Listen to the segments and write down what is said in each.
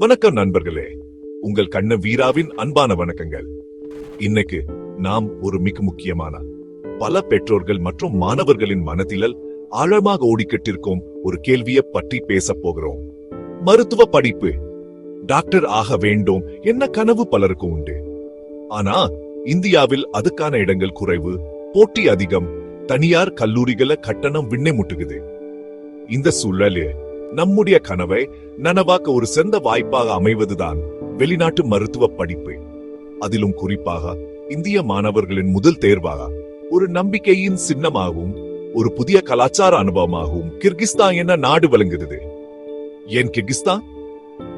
வணக்கம் நண்பர்களே. உங்கள் கண்ண வீராவின் அன்பான வணக்கங்கள். இன்னைக்கு நாம் ஒரு மிக முக்கியமான பல பெற்றோர்கள் மற்றும் மாணவர்களின் மனதிலல் ஆழமாக ஓடிக்கட்டிருக்கும் ஒரு கேள்வியை பற்றி பேசப் போகிறோம். மருத்துவ படிப்பு டாக்டர் ஆக வேண்டும் என்ன கனவு பலருக்கும் உண்டு. ஆனா இந்தியாவில் அதுக்கான இடங்கள் குறைவு போட்டி அதிகம் தனியார் கல்லூரிகளை கட்டணம் விண்ணை முட்டுகுது. இந்த சூழலில் நம்முடைய கனவை நனவாக்க ஒரு சிறந்த வாய்ப்பாக அமைவதுதான் வெளிநாட்டு மருத்துவ படிப்பு. அதிலும் குறிப்பாக இந்திய மாணவர்களின் முதல் தேர்வாக ஒரு நம்பிக்கையின் சின்னமாகவும் ஒரு புதிய கலாச்சார அனுபவமாகவும் கிர்கிஸ்தான் என நாடு வழங்குகிறது ஏன் கிர்கிஸ்தான்?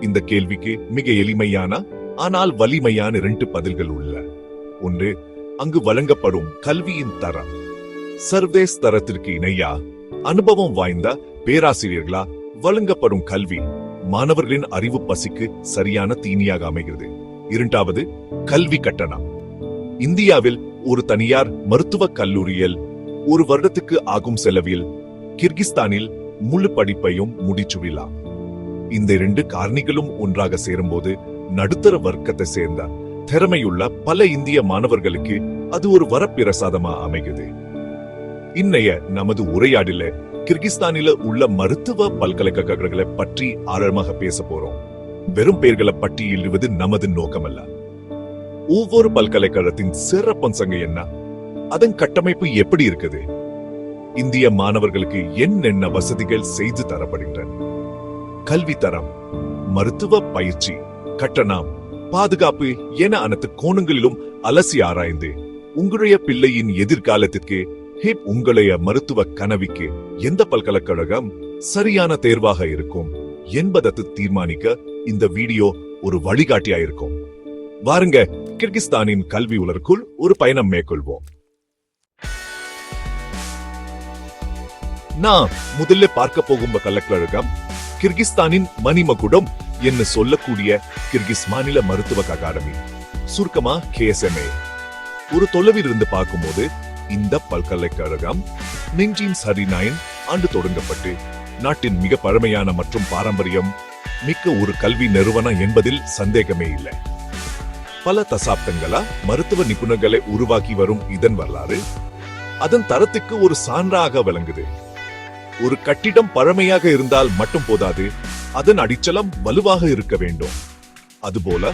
இந்த கேள்விக்கு மிக எளிமையான ஆனால் வலிமையான இரண்டு பதில்கள் உள்ள. ஒன்று அங்கு வழங்கப்படும் கல்வியின் தரம். சர்வதேச தரத்திற்கு இணையா? அனுபவம் வாய்ந்த பேராசிரியர்களா? வழங்கப்படும் கல்வி மாணவர்களின் அறிவு பசிக்கு சரியான தீனியாக அமைகிறது. இரண்டாவது கல்வி கட்டணம். இந்தியாவில் ஒரு தனியார் மருத்துவ கல்லூரியில் ஒரு வருடத்துக்கு ஆகும் செலவில் கிர்கிஸ்தானில் முழு படிப்பையும் முடிச்சுவிடலாம் இந்த இரண்டு காரணிகளும் ஒன்றாக சேரும்போது நடுத்தர வர்க்கத்தை சேர்ந்த திறமையுள்ள பல இந்திய மாணவர்களுக்கு அது ஒரு வரப்பிரசாதமா அமைகிறது. இன்னைய நமது உரையாடில கிர்கிஸ்தானில உள்ள மருத்துவ பல்கலைக்கழகங்களை பற்றி ஆழமாக பேச போறோம். வெறும் பெயர்களை பட்டியலிடுவது நமது நோக்கமல்ல. ஒவ்வொரு பல்கலைக்கழகத்தின் சிறப்பம்சங்க என்ன? அதன் கட்டமைப்பு எப்படி இருக்குது? இந்திய மாணவர்களுக்கு என்னென்ன வசதிகள் செய்து தரப்படுகின்றன? கல்வி தரம் மருத்துவ பயிற்சி கட்டணம் பாதுகாப்பு என அனைத்து கோணங்களிலும் அலசி ஆராய்ந்து உங்களுடைய பிள்ளையின் எதிர்காலத்திற்கு ஹிப். உங்களைய மருத்துவ கனவிக்கு எந்த பல்கலைக்கழகம் சரியான தேர்வாக இருக்கும் என்பதை தீர்மானிக்க இந்த வீடியோ ஒரு வழிகாட்டியா இருக்கும் வாருங்க கிர்கிஸ்தானின் கல்வி உலருக்குள் ஒரு பயணம் மேற்கொள்வோம். நான் முதல்ல பார்க்க போகும் பல்கலைக்கழகம் கிர்கிஸ்தானின் மணிமகுடம் என்று சொல்லக்கூடிய கிர்கிஸ் மாநில மருத்துவ அகாடமி சுருக்கமா கேஎஸ்எம்ஏ ஒரு தொலைவில் இருந்து பார்க்கும்போது இந்த பல்கலைக்கழகம் நைன்டீன் சரி நைன் ஆண்டு தொடங்கப்பட்டு நாட்டின் மிக பழமையான மற்றும் பாரம்பரியம் மிக்க ஒரு கல்வி நிறுவனம் என்பதில் சந்தேகமே இல்லை. பல தசாப்தங்களா மருத்துவ நிபுணர்களை உருவாக்கி வரும் இதன் வரலாறு அதன் தரத்துக்கு ஒரு சான்றாக விளங்குது. ஒரு கட்டிடம் பழமையாக இருந்தால் மட்டும் போதாது அதன் அடிச்சலம் வலுவாக இருக்க வேண்டும். அதுபோல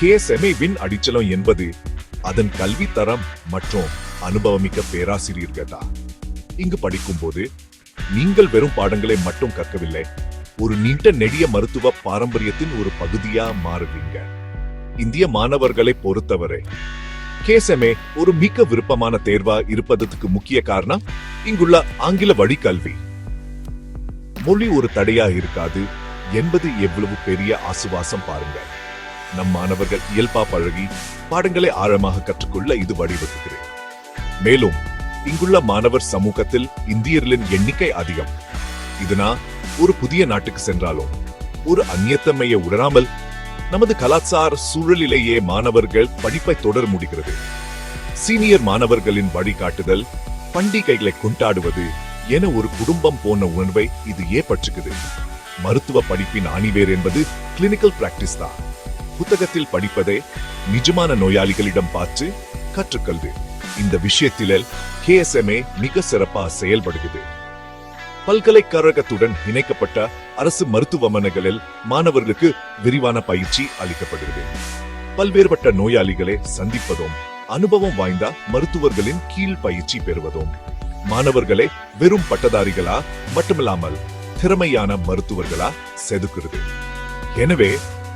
கேஎஸ்எம்ஏ வின் அடிச்சலம் என்பது அதன் கல்வி தரம் மற்றும் அனுபவமிக்க பேராசிரியர்கள் தான் இங்கு படிக்கும்போது நீங்கள் வெறும் பாடங்களை மட்டும் கற்கவில்லை ஒரு நீண்ட நெடிய மருத்துவ பாரம்பரியத்தின் ஒரு பகுதியா மாறுவீங்க. இந்திய மாணவர்களை பொறுத்தவரை கேசமே ஒரு மிக விருப்பமான தேர்வா இருப்பதற்கு முக்கிய காரணம் இங்குள்ள ஆங்கில வழி கல்வி மொழி ஒரு தடையா இருக்காது என்பது எவ்வளவு பெரிய ஆசுவாசம் பாருங்க நம் மாணவர்கள் இயல்பா பழகி பாடங்களை ஆழமாக கற்றுக்கொள்ள இது வழிவகுக்கிறேன் மேலும் இங்குள்ள மாணவர் சமூகத்தில் இந்தியர்களின் எண்ணிக்கை அதிகம். இதுனா ஒரு புதிய நாட்டுக்கு சென்றாலும் ஒரு அந்நியத்தமையை உணராமல் நமது கலாச்சார சூழலிலேயே மாணவர்கள் படிப்பை தொடர முடிகிறது. சீனியர் மாணவர்களின் வழிகாட்டுதல் பண்டிகைகளை கொண்டாடுவது என ஒரு குடும்பம் போன உணர்வை இது ஏற்பற்றுக்குது மருத்துவ படிப்பின் ஆணிவேர் என்பது கிளினிக்கல் பிராக்டிஸ் தான். புத்தகத்தில் படிப்பதை நிஜமான நோயாளிகளிடம் பார்த்து கற்றுக்கொள்து இந்த விஷயத்தில் கேஎஸ்எம்ஏ மிக சிறப்பா செயல்படுகிறது. பல்கலைக்கழகத்துடன் இணைக்கப்பட்ட அரசு மருத்துவமனைகளில் மாணவர்களுக்கு விரிவான பயிற்சி அளிக்கப்படுகிறது. பல்வேறுபட்ட நோயாளிகளை சந்திப்பதும் அனுபவம் வாய்ந்த மருத்துவர்களின் கீழ் பயிற்சி பெறுவதும் மாணவர்களை வெறும் பட்டதாரிகளா மட்டுமில்லாமல் திறமையான மருத்துவர்களா செதுக்குறது எனவே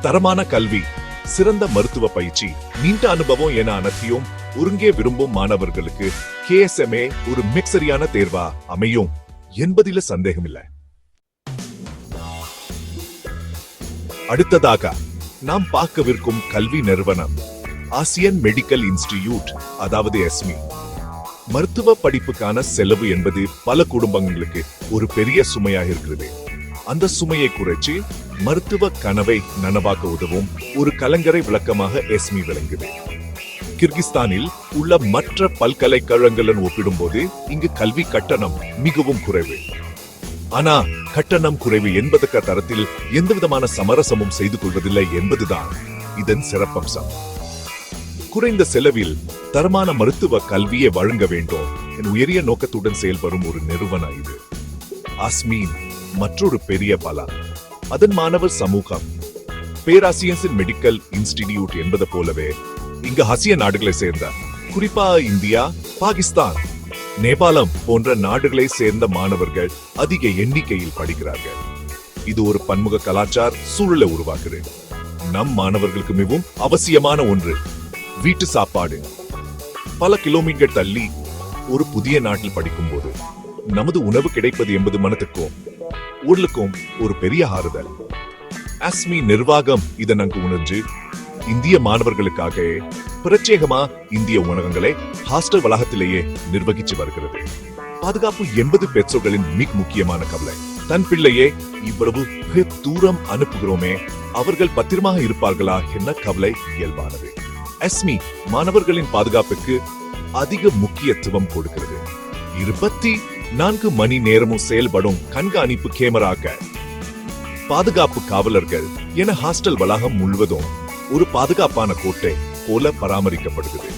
தரமான கல்வி சிறந்த மருத்துவ பயிற்சி நீண்ட அனுபவம் என அனைத்தையும் ஒருங்கே விரும்பும் மாணவர்களுக்கு கேஎஸ்எம்ஏ ஒரு மிக்சரியான தேர்வா அமையும் என்பதில சந்தேகமில்லை. அடுத்ததாக நாம் பார்க்கவிருக்கும் கல்வி நிறுவனம் ஆசியன் மெடிக்கல் இன்ஸ்டிடியூட் அதாவது எஸ்மி மருத்துவ படிப்புக்கான செலவு என்பது பல குடும்பங்களுக்கு ஒரு பெரிய சுமையாக இருக்கிறது. அந்த சுமையை குறைச்சு மருத்துவ கனவை நனவாக்க உதவும் ஒரு கலங்கரை விளக்கமாக எஸ்மி விளங்குது. கிர்கிஸ்தானில் உள்ள மற்ற பல்கலைக்கழகங்களுடன் ஒப்பிடும்போது இங்கு கல்வி கட்டணம் மிகவும் குறைவு. ஆனா கட்டணம் குறைவு என்பதற்கு தரத்தில் எந்தவிதமான சமரசமும் செய்து கொள்வதில்லை என்பதுதான் இதன் சிறப்பம்சம். குறைந்த செலவில் தரமான மருத்துவ கல்வியை வழங்க வேண்டும் என் உயரிய நோக்கத்துடன் செயல்படும் ஒரு நிறுவனம் இது. அஸ்மீன் மற்றொரு பெரிய பலம் அதன் மாணவர் சமூகம். பேராசியன்ஸின் மெடிக்கல் இன்ஸ்டிடியூட் என்பது போலவே இங்கு ஹசிய நாடுகளை சேர்ந்த குறிப்பா இந்தியா பாகிஸ்தான் நேபாளம் போன்ற நாடுகளை சேர்ந்த மாணவர்கள் அதிக எண்ணிக்கையில் படிக்கிறார்கள். இது ஒரு பன்முக கலாச்சார சூழலை உருவாக்குது. நம் மாணவர்களுக்கு மிகவும் அவசியமான ஒன்று வீட்டு சாப்பாடு. பல கிலோமீட்டர் தள்ளி ஒரு புதிய நாட்டில் படிக்கும்போது நமது உணவு கிடைப்பது என்பது மனத்துக்கும் உடலுக்கும் ஒரு பெரிய ஆறுதல். அஸ்மி நிர்வாகம் இதை நாங்க உணர்ந்து இந்திய மாணவர்களுக்காக பிரத்யேகமா இந்திய உணவகங்களை ஹாஸ்டல் வளாகத்திலேயே நிர்வகிச்சு வருகிறது. பாதுகாப்பு என்பது பெற்றோர்களின் மிக முக்கியமான கவலை. தன் பிள்ளையே இவ்வளவு தூரம் அனுப்புகிறோமே அவர்கள் பத்திரமாக இருப்பார்களா என்ன கவலை இயல்பானது. அஸ்மி மாணவர்களின் பாதுகாப்புக்கு அதிக முக்கியத்துவம் கொடுக்கிறது. இருபத்தி நான்கு மணி நேரமும் செயல்படும் கண்காணிப்பு கேமராக்கள் பாதுகாப்பு காவலர்கள் என ஹாஸ்டல் வளாகம் முழுவதும் ஒரு பாதுகாப்பான கோட்டை போல பராமரிக்கப்படுகிறது.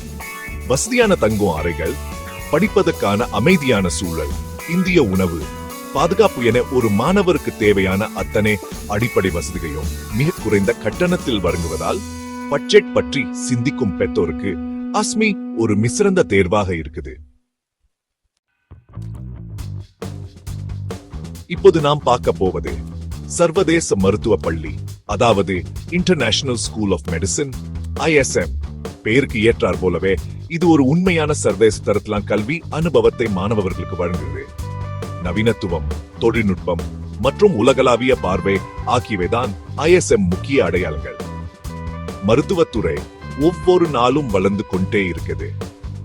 வசதியான தங்கும் அறைகள் படிப்பதற்கான அமைதியான சூழல் இந்திய உணவு பாதுகாப்பு என ஒரு மாணவருக்கு தேவையான அத்தனை அடிப்படை வசதிகளையும் மிக குறைந்த கட்டணத்தில் வழங்குவதால் பட்ஜெட் பற்றி சிந்திக்கும் பெற்றோருக்கு அஸ்மி ஒரு மிசிறந்த தேர்வாக இருக்குது. இப்போது நாம் பார்க்க போவது சர்வதேச மருத்துவ பள்ளி அதாவது international school of medicine ISM பெயருக்கு ஏற்றார் போலவே இது ஒரு உண்மையான சர்வதேச தரத்திலாம் கல்வி அனுபவத்தை மாணவர்களுக்கு வழங்குது. நவீனத்துவம் தொழில்நுட்பம் மற்றும் உலகளாவிய பார்வை ஆகியவைதான் ஐஎஸ்எம் முக்கிய அடையாளங்கள். மருத்துவத்துறை ஒவ்வொரு நாளும் வளர்ந்து கொண்டே இருக்குது.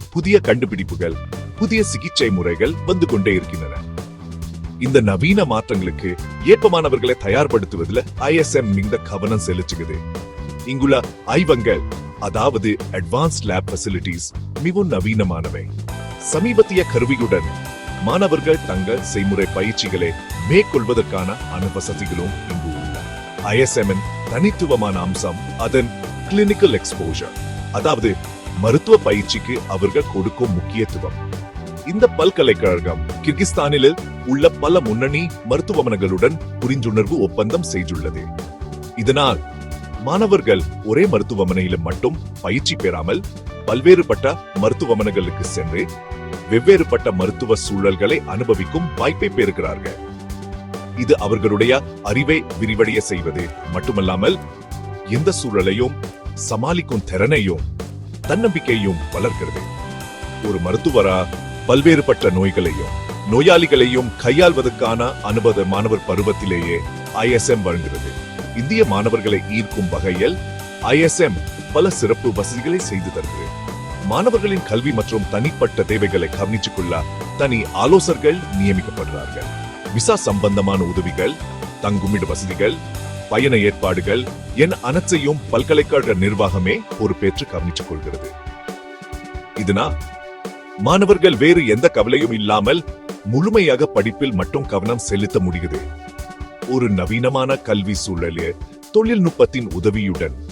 புதிய கண்டுபிடிப்புகள் புதிய சிகிச்சை முறைகள் வந்து கொண்டே இருக்கின்றன. இந்த நவீன மாற்றங்களுக்கு ஏற்பமானவர்களை தயார்படுத்துவதில் ஐஎஸ்எம் மிகுந்த கவனம் செலுத்துகிறது. இங்குள்ள ஆய்வங்கள் அதாவது அட்வான்ஸ்ட் லேப் ஃபெசிலிட்டிஸ் மிகவும் நவீனமானவை. சமீபத்திய கருவியுடன் மாணவர்கள் தங்கள் செய்முறை பயிற்சிகளை மேற்கொள்வதற்கான அனுவசதிகளும் இங்கு உள்ளன. ஐஎஸ்எம்மின் தனித்துவமான அம்சம் அதன் கிளினிக்கல் எக்ஸ்போஜர் அதாவது மருத்துவ பயிற்சிக்கு அவர்கள் கொடுக்கும் முக்கியத்துவம். இந்த பல்கலைக்கழகம் கிர்கிஸ்தானில் உள்ள பல முன்னணி மருத்துவமனைகளுடன் புரிந்துணர்வு ஒப்பந்தம் செய்துள்ளது. இதனால் மாணவர்கள் ஒரே மருத்துவமனையில மட்டும் பயிற்சி பெறாமல் பல்வேறுபட்ட மருத்துவமனைகளுக்கு சென்று வெவ்வேறுபட்ட மருத்துவ சூழல்களை அனுபவிக்கும் வாய்ப்பை பெறுகிறார்கள். இது அவர்களுடைய அறிவை விரிவடைய செய்வது மட்டுமல்லாமல் எந்த சூழலையும் சமாளிக்கும் திறனையும் தன்னம்பிக்கையும் வளர்க்கிறது. ஒரு மருத்துவரா பல்வேறுபட்ட நோய்களையும் நோயாளிகளையும் கையாள்வதற்கான அனுபவ மாணவர் பருவத்திலேயே ஐஎஸ்எம் வழங்குகிறது. இந்திய மாணவர்களை ஈர்க்கும் வகையில் ஐஎஸ்எம் பல சிறப்பு வசதிகளை செய்து தருகிறது. மாணவர்களின் கல்வி மற்றும் தனிப்பட்ட தேவைகளை கவனித்துக் கொள்ள தனி ஆலோசகர்கள் நியமிக்கப்படுறார்கள் விசா சம்பந்தமான உதவிகள் தங்குமிட வசதிகள் பயண ஏற்பாடுகள் என அனைத்தையும் பல்கலைக்கழக நிர்வாகமே பொறுப்பேற்று கவனித்துக் கொள்கிறது. இதனால் மாணவர்கள் வேறு எந்த கவலையும் இல்லாமல் முழுமையாக படிப்பில் மட்டும் கவனம் செலுத்த முடியுது. ஒரு நவீனமான கல்வி சூழலில் தொழில்நுட்பத்தின் உதவியுடன்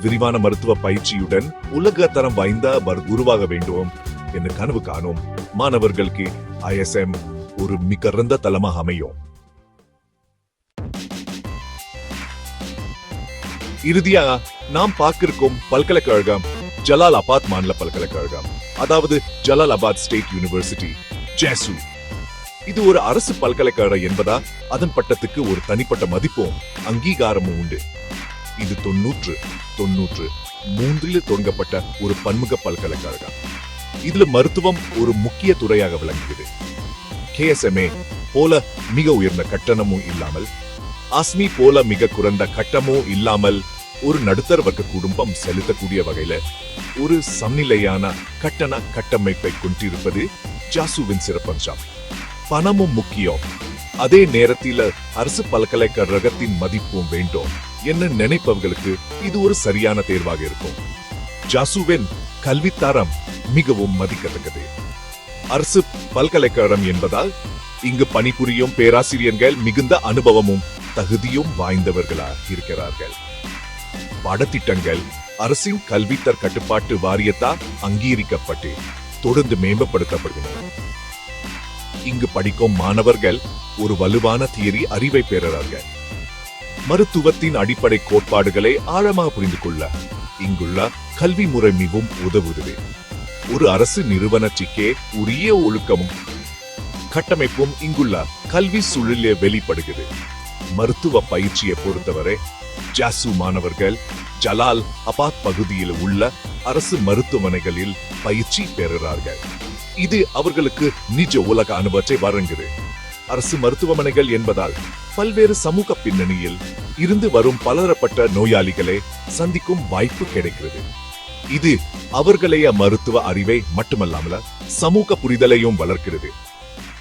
விரிவான மருத்துவ பயிற்சியுடன் உலக தரம் வாய்ந்த உருவாக வேண்டும் என்று கனவு காணும். மாணவர்களுக்கு ஐஎஸ்எம் ஒரு மிகறந்த தளமாக அமையும். இறுதியா நாம் பார்க்கிருக்கும் பல்கலைக்கழகம் ஜலாலாபாத் மாநில பல்கலைக்கழகம். அதாவது ஜலாலாபாத் ஸ்டேட் யூனிவர்சிட்டி ஜேசு. இது ஒரு அரசு பல்கலைக்கழகம் என்பதா? அதன் பட்டத்துக்கு ஒரு தனிப்பட்ட மதிப்பும் அங்கீகாரமும் உண்டு. இது தொன்னூற்று தொன்னூற்று மூன்றில் தொடங்கப்பட்ட ஒரு பன்முக பல்கலைக்கழகம். இதுல மருத்துவம் ஒரு முக்கிய துறையாக விளங்குகிறது. கேஎஸ்எம்ஏ போல மிக உயர்ந்த கட்டணமும் இல்லாமல் அஸ்மி போல மிக குறைந்த கட்டமும் இல்லாமல் ஒரு நடுத்தர வர்க்க குடும்பம் செலுத்தக்கூடிய வகையில ஒரு சமநிலையான கட்டண கட்டமைப்பை கொண்டிருப்பது ஜாசுவின் சிறப்பம்சம். பணமும் முக்கியம். அதே நேரத்தில் அரசு பல்கலைக்கழகத்தின் மதிப்பும் வேண்டும் என்ன நினைப்பவர்களுக்கு இது ஒரு சரியான தேர்வாக இருக்கும். ஜாசுவின் கல்வித்தரம் மிகவும் மதிக்கத்தக்கது. அரசு பல்கலைக்கழகம் என்பதால் இங்கு பணிபுரியும் பேராசிரியர்கள் மிகுந்த அனுபவமும் தகுதியும் வாய்ந்தவர்களாக இருக்கிறார்கள். பாடத்திட்டங்கள் அரசின் கல்வித்தர் கட்டுப்பாட்டு வாரியத்தால் அங்கீகரிக்கப்பட்டு தொடர்ந்து மேம்படுத்தப்படுகின்றன. இங்கு படிக்கும் மாணவர்கள் ஒரு வலுவான தியரி அறிவை பெறுகிறார்கள். மருத்துவத்தின் அடிப்படை கோட்பாடுகளை ஆழமாக புரிந்து கொள்ள இங்குள்ள கல்வி முறை மிகவும் உதவுகிறது. ஒரு அரசு நிறுவனத்திற்கே உரிய ஒழுக்கமும் கட்டமைப்பும் இங்குள்ள கல்வி சூழலில் வெளிப்படுகிறது. மருத்துவ பயிற்சியை பொறுத்தவரை ஜாசு மாணவர்கள் ஜலால் அபாத் பகுதியில் உள்ள அரசு மருத்துவமனைகளில் பயிற்சி பெறுகிறார்கள். இது அவர்களுக்கு நிஜ உலக அனுபவத்தை வழங்குகிறது அரசு மருத்துவமனைகள் என்பதால் பல்வேறு சமூக பின்னணியில் இருந்து வரும் பலரப்பட்ட நோயாளிகளை சந்திக்கும் வாய்ப்பு கிடைக்கிறது. இது அவர்களைய மருத்துவ அறிவை மட்டுமல்லாமல சமூக புரிதலையும் வளர்க்கிறது.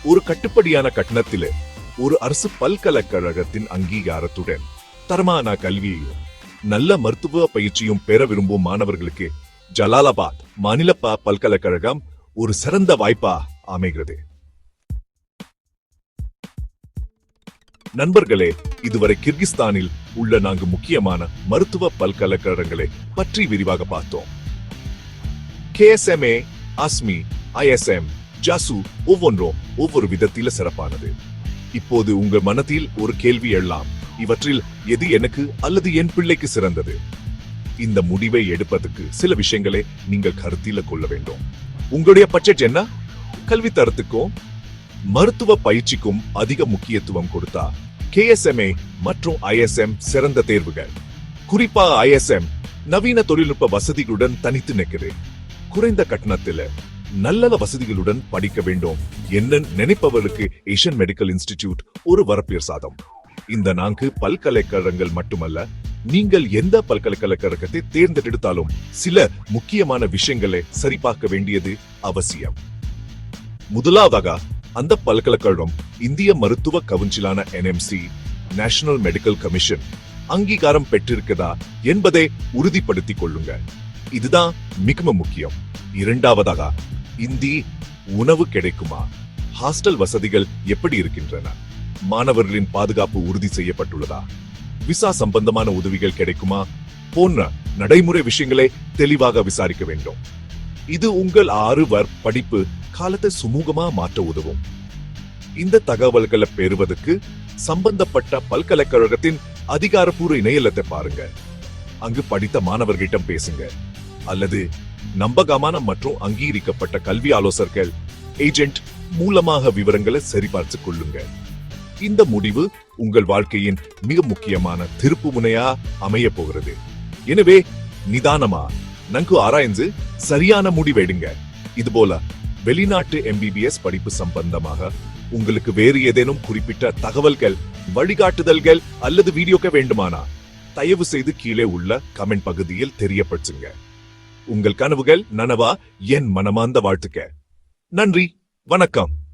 ஒரு கட்டுப்படியான கட்டணத்தில் ஒரு அரசு பல்கலைக்கழகத்தின் அங்கீகாரத்துடன் தரமான கல்வியையும் நல்ல மருத்துவ பயிற்சியும் பெற விரும்பும் மாணவர்களுக்கு ஜலாலாபாத் மாநில பல்கலைக்கழகம் ஒரு சிறந்த வாய்ப்பா அமைகிறது. நண்பர்களே இதுவரை கிர்கிஸ்தானில் உள்ள நான்கு முக்கியமான மருத்துவ பல்கலைக்கழகங்களை பற்றி விரிவாக பார்த்தோம். கேஎஸ்எம்ஏ அஸ்மி ஐஎஸ்எம் ஜாசு ஒவ்வொன்றும் ஒவ்வொரு விதத்தில சிறப்பானது. இப்போது உங்கள் மனதில் ஒரு கேள்வி எழலாம். இவற்றில் எது எனக்கு அல்லது என் பிள்ளைக்கு சிறந்தது? இந்த முடிவை எடுப்பதற்கு சில விஷயங்களை நீங்கள் கருத்தில கொள்ள வேண்டும். உங்களுடைய பட்ஜெட் என்ன? கல்வி தரத்துக்கும் மருத்துவ பயிற்சிக்கும் அதிக முக்கியத்துவம் கொடுத்தா கேஎஸ்எம்ஏ மற்றும் ஐஎஸ்எம் சிறந்த தேர்வுகள். குறிப்பா ஐஎஸ்எம் நவீன தொழில்நுட்ப வசதிகளுடன் தனித்து நிற்குது. குறைந்த கட்டணத்துல நல்ல வசதிகளுடன் படிக்க வேண்டும். என்ன நினைப்பவர்களுக்கு ஏஷியன் மெடிக்கல் இன்ஸ்டிடியூட் ஒரு வரப்பேர் சாதம். இந்த நான்கு பல்கலைக்கழகங்கள் மட்டுமல்ல நீங்கள் எந்த பல்கலைக்கழகத்தை தேர்ந்தெடுத்தாலும் சில முக்கியமான விஷயங்களை சரிபார்க்க வேண்டியது அவசியம். முதலாவதாக அந்த பல்கலைக்கழகம் இந்திய மருத்துவ கவுன்சிலான என்எம்சி நேஷனல் மெடிக்கல் கமிஷன் அங்கீகாரம் பெற்றிருக்கதா என்பதை உறுதிப்படுத்திக் கொள்ளுங்க. இதுதான் மிகவும் முக்கியம். இரண்டாவதாக இந்தி உணவு கிடைக்குமா? ஹாஸ்டல் வசதிகள் எப்படி இருக்கின்றன? மாணவர்களின் பாதுகாப்பு உறுதி செய்யப்பட்டுள்ளதா? விசா சம்பந்தமான உதவிகள் கிடைக்குமா? போன்ற நடைமுறை விஷயங்களை தெளிவாக விசாரிக்க வேண்டும். இது உங்கள் ஆறுவர் படிப்பு காலத்தை சுமூகமா மாற்ற உதவும். இந்த தகவல்களை பெறுவதற்கு சம்பந்தப்பட்ட பல்கலைக்கழகத்தின் அதிகாரப்பூர்வ இணையதளத்தை பாருங்க. அங்கு படித்த மாணவர்களிடம் பேசுங்க. அல்லது நம்பகமான மற்றும் அங்கீகரிக்கப்பட்ட கல்வி ஆலோசகர்கள் ஏஜென்ட் மூலமாக விவரங்களை சரிபார்த்து கொள்ளுங்க. இந்த முடிவு உங்கள் வாழ்க்கையின் மிக முக்கியமான திருப்பு முனையா அமைய போகிறது. எனவே நிதானமா நன்கு ஆராய்ந்து சரியான முடிவெடுங்க இதுபோல வெளிநாட்டு எம்பிபிஎஸ் படிப்பு சம்பந்தமாக உங்களுக்கு வேறு ஏதேனும் குறிப்பிட்ட தகவல்கள் வழிகாட்டுதல்கள் அல்லது வீடியோக்க வேண்டுமானா தயவு செய்து கீழே உள்ள கமெண்ட் பகுதியில் தெரியப்படுத்துங்க. உங்கள் கனவுகள் நனவா என் மனமார்ந்த வாழ்த்துக்க நன்றி வணக்கம்.